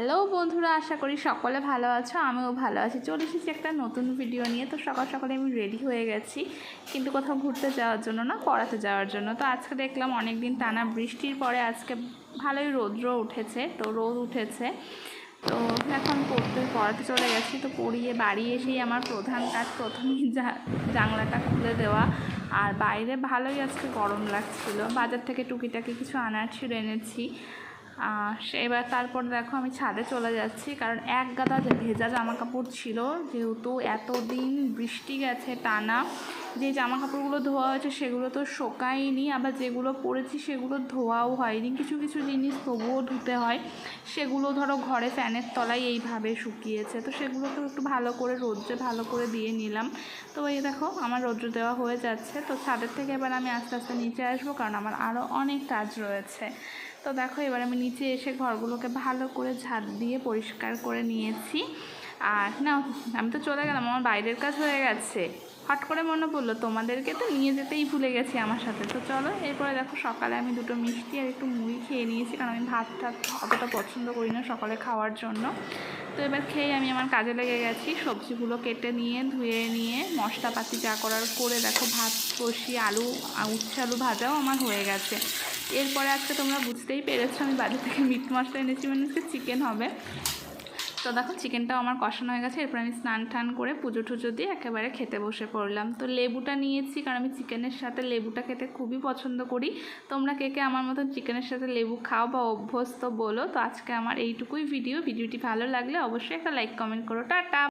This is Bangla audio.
হ্যালো বন্ধুরা, আশা করি সকলে ভালো আছো, আমিও ভালো আছি। চলে এসেছি একটা নতুন ভিডিও নিয়ে। তো সকাল সকালে আমি রেডি হয়ে গেছি, কিন্তু কোথাও ঘুরতে যাওয়ার জন্য না, পড়াতে যাওয়ার জন্য। তো আজকে দেখলাম অনেক দিন টানা বৃষ্টির পরে আজকে ভালোই রৌদ্র উঠেছে, তো রোদ উঠেছে। তো এখন পড়তে, পড়াতে চলে গেছি। তো পড়িয়ে বাড়ি এসেই আমার প্রধান কাজ, প্রথমেই জানলাটা খুলে দেওয়া। আর বাইরে ভালোই আজকে গরম লাগছিল। বাজার থেকে টুকিটাকি কিছু আনার ছিল এনেছি। এবার তারপর দেখো আমি ছাদে চলে যাচ্ছি, কারণ এক গাদা যে ভেজা জামা কাপড় ছিল যেহেতু এতদিন বৃষ্টি গেছে টানা। যে জামা কাপড়গুলো ধোয়া হয়েছে সেগুলো তো শোকায়নি, আবার যেগুলো পরেছি সেগুলো ধোয়াও হয়নি। কিছু কিছু জিনিস তবুও ধুতে হয়। সেগুলো ধরো ঘরে ফ্যানের তলায় এইভাবে শুকিয়েছে, তো সেগুলোকে একটু ভালো করে রোদ্রে ভালো করে দিয়ে নিলাম। তো এই দেখো আমার রৌদ্র দেওয়া হয়ে যাচ্ছে, তো ছাদের থেকে এবার আমি আস্তে আস্তে নিচে আসব, কারণ আমার আরও অনেক কাজ রয়েছে। তো দেখো, এবার আমি নিচে এসে ঘরগুলোকে ভালো করে ঝাড় দিয়ে পরিষ্কার করে নিয়েছি। আর না, আমি তো চলে গেলাম, আমার বাইরের কাজ হয়ে গেছে। হট করে মনে পড়ল, তোমাদেরকে তো নিয়ে যেতেই ভুলে গেছি আমার সাথে। তো চলো, এরপরে দেখো, সকালে আমি দুটো মিষ্টি আর একটু মুড়ি খেয়ে নিয়েছি, কারণ আমি ভাত টাত অতটা পছন্দ করি না সকালে খাওয়ার জন্য। তো এবার খেয়ে আমি আমার কাজে লেগে গেছি, সবজিগুলো কেটে নিয়ে, ধুয়ে নিয়ে, মশলাপাতি যা করার করে দেখো, ভাত বসিয়ে আলু উচ্ছে আলু ভাজাও আমার হয়ে গেছে। এরপরে আজকে তোমরা বুঝতেই পেরেছ, আমি বাড়ি থেকে মিট মশলা এনেছি মানে আজকে চিকেন হবে। তো দেখো চিকেনটাও আমার কষানো হয়ে গেছে, এরপর আমি স্নান টান করে পুজো টুজো দিয়ে একেবারে খেতে বসে পড়লাম। তো লেবুটা নিয়েছি, কারণ আমি চিকেনের সাথে লেবুটা খেতে খুবই পছন্দ করি। তোমরা কে কে আমার মতন চিকেনের সাথে লেবু খাও বা অভ্যস্ত বলো, তো আজকে আমার এইটুকুই ভিডিও ভিডিওটি ভালো লাগলে অবশ্যই একটা লাইক কমেন্ট করো। টাটা!